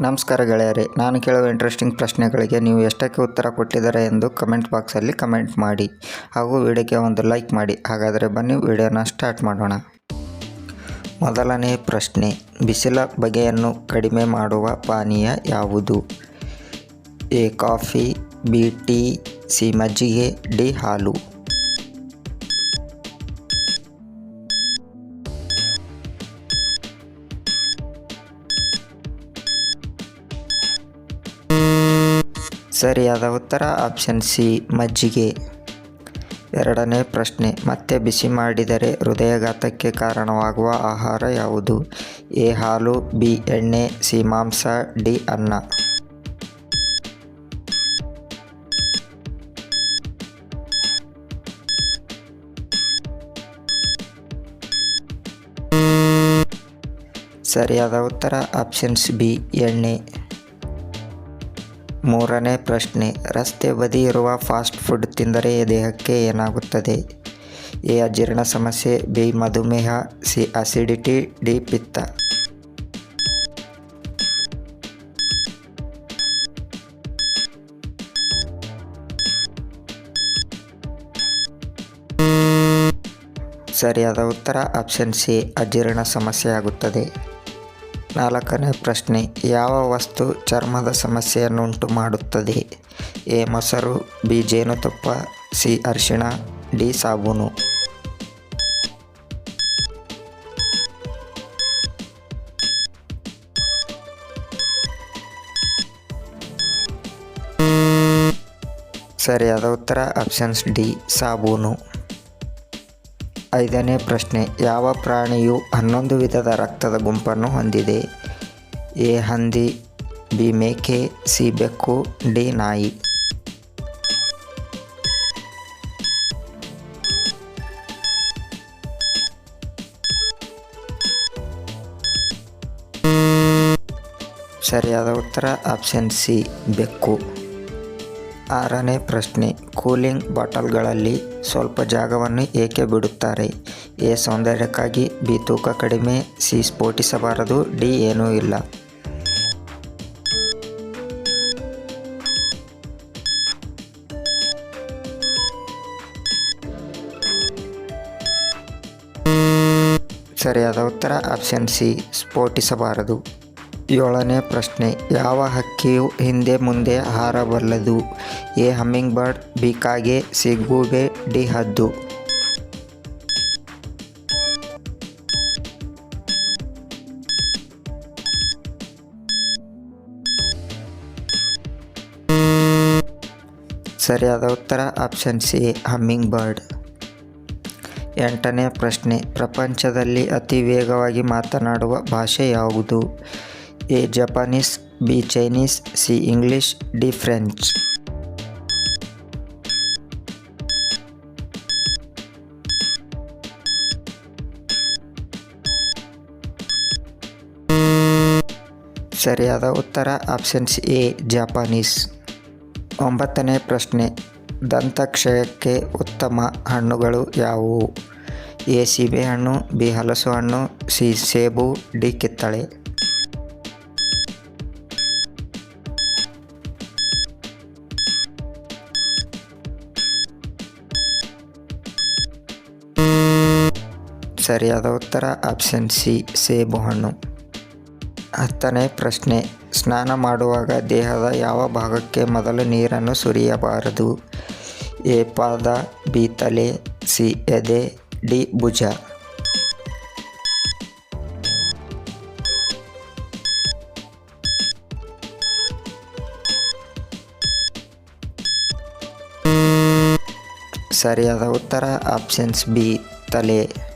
ನಮಸ್ಕಾರ ಗೆಳೆಯರೇ, ನಾನು ಕೇಳುವ ಇಂಟ್ರೆಸ್ಟಿಂಗ್ ಪ್ರಶ್ನೆಗಳಿಗೆ ನೀವು ಎಷ್ಟಕ್ಕೆ ಉತ್ತರ ಕೊಟ್ಟಿದ್ದಾರೆ ಎಂದು ಕಮೆಂಟ್ ಬಾಕ್ಸಲ್ಲಿ ಕಮೆಂಟ್ ಮಾಡಿ ಹಾಗೂ ವಿಡಿಯೋಗೆ ಒಂದು ಲೈಕ್ ಮಾಡಿ. ಹಾಗಾದರೆ ಬನ್ನಿ ವಿಡಿಯೋನ ಸ್ಟಾರ್ಟ್ ಮಾಡೋಣ. ಮೊದಲನೇ ಪ್ರಶ್ನೆ, ಬಿಸಿಲ ಬಗೆಯನ್ನು ಕಡಿಮೆ ಮಾಡುವ ಪಾನೀಯ ಯಾವುದು? A, coffee, B, tea, C, ಮಜ್ಜಿಗೆ, ಡಿ, ಹಾಲು. ಸರಿಯಾದ ಉತ್ತರ ಆಪ್ಷನ್ ಸಿ ಮಜ್ಜಿಗೆ. ಎರಡನೇ ಪ್ರಶ್ನೆ, ಮತ್ತೆ ಬಿಸಿ ಮಾಡಿದರೆ ಹೃದಯಘಾತಕ್ಕೆ ಕಾರಣವಾಗುವ ಆಹಾರ ಯಾವುದು? ಎ, ಹಾಲು, ಬಿ, ಎಣ್ಣೆ, ಸಿ, ಮಾಂಸ, ಡಿ, ಅನ್ನ. ಸರಿಯಾದ ಉತ್ತರ ಆಪ್ಷನ್ಸ್ ಬಿ ಎಣ್ಣೆ. ಮೂರನೇ ಪ್ರಶ್ನೆ, ರಸ್ತೆ ಬದಿ ಇರುವ ಫಾಸ್ಟ್ ಫುಡ್ ತಿಂದರೆ ದೇಹಕ್ಕೆ ಏನಾಗುತ್ತದೆ? ಎ, ಅಜೀರ್ಣ ಸಮಸ್ಯೆ, ಬಿ, ಮಧುಮೇಹ, ಸಿ, ಅಸಿಡಿಟಿ, ಡಿ, ಪಿತ್ತ. ಸರಿಯಾದ ಉತ್ತರ ಆಪ್ಷನ್ ಸಿ, ಅಜೀರ್ಣ ಸಮಸ್ಯೆ ಆಗುತ್ತದೆ. ನಾಲ್ಕನೇ ಪ್ರಶ್ನೆ, ಯಾವ ವಸ್ತು ಚರ್ಮದ ಸಮಸ್ಯೆಯನ್ನುಂಟು ಮಾಡುತ್ತದೆ? ಎ. ಮೊಸರು, ಬಿ. ಜೇನುತುಪ್ಪ, ಸಿ. ಅರಿಶಿಣ, ಡಿ. ಸಾಬೂನು. ಸರಿಯಾದ ಉತ್ತರ, ಆಪ್ಷನ್ಸ್ ಡಿ. ಸಾಬೂನು. ಐದನೇ ಪ್ರಶ್ನೆ, ಯಾವ ಪ್ರಾಣಿಯು ಹನ್ನೊಂದು ವಿಧದ ರಕ್ತದ ಗುಂಪನ್ನು ಹೊಂದಿದೆ? ಎ, ಹಂದಿ, ಬಿ, ಮೇಕೆ, ಸಿ, ಬೆಕ್ಕು, ಡಿ, ನಾಯಿ. ಸರಿಯಾದ ಉತ್ತರ ಆಪ್ಷನ್ ಸಿ, ಬೆಕ್ಕು. ಆರನೇ ಪ್ರಶ್ನೆ, ಕೂಲಿಂಗ್ ಬಾಟಲ್ಗಳಲ್ಲಿ ಸ್ವಲ್ಪ ಜಾಗವನ್ನು ಏಕೆ ಬಿಡುತ್ತಾರೆ? ಎ, ಸೌಂದರ್ಯಕ್ಕಾಗಿ, ಬಿ, ತೂಕ ಕಡಿಮೆ, ಸಿ, ಸ್ಫೋಟಿಸಬಾರದು, ಡಿ, ಏನೂ ಇಲ್ಲ. ಸರಿಯಾದ ಉತ್ತರ, ಆಪ್ಷನ್ ಸಿ, ಸ್ಫೋಟಿಸಬಾರದು. ಏಳನೇ ಪ್ರಶ್ನೆ. ಯಾವ ಹಕ್ಕಿಯು ಹಿಂದೆ ಮುಂದೆ ಹಾರಬಲ್ಲದು? ಎ. Hummingbird B. ಕಾಗೆ, ಸಿ. ಡಿ. ಹದ್ದು. ಸರಿಯಾದ ಉತ್ತರ, ಆಪ್ಷನ್ ಸಿ ಹಮ್ಮಿಂಗ್ ಬರ್ಡ್ ಎಂಟನೇ ಪ್ರಶ್ನೆ. ಪ್ರಪಂಚದಲ್ಲಿ ಅತಿ ವೇಗವಾಗಿ ಮಾತನಾಡುವ ಭಾಷೆ ಯಾವುದು? A Japanese B Chinese C English D French ಸರಿಯಾದ ಉತ್ತರ ಆಪ್ಷನ್ಸ್ ಎ ಜಪಾನೀಸ್ ಒಂಬತ್ತನೇ ಪ್ರಶ್ನೆ, ದಂತಕ್ಷಯಕ್ಕೆ ಉತ್ತಮ ಹಣ್ಣುಗಳು ಯಾವುವು? ಎ ಸೀಬೆಹಣ್ಣು ಬಿ ಹಲಸು ಹಣ್ಣು ಸಿ ಸೇಬು ಡಿ ಕಿತ್ತಳೆ. ಸರಿಯಾದ ಉತ್ತರ ಆಪ್ಷನ್ ಸಿ ಸೇಬು ಹಣ್ಣು. ಹತ್ತನೇ ಪ್ರಶ್ನೆ, ಸ್ನಾನ ಮಾಡುವಾಗ ದೇಹದ ಯಾವ ಭಾಗಕ್ಕೆ ಮೊದಲು ನೀರನ್ನು ಸುರಿಯಬಾರದು? ಎ, ಪಾದ, ಬಿ, ತಲೆ, ಸಿ, ಎದೆ, ಡಿ, ಭುಜ. ಸರಿಯಾದ ಉತ್ತರ ಆಪ್ಷನ್ಸ್ ಬಿ ತಲೆ.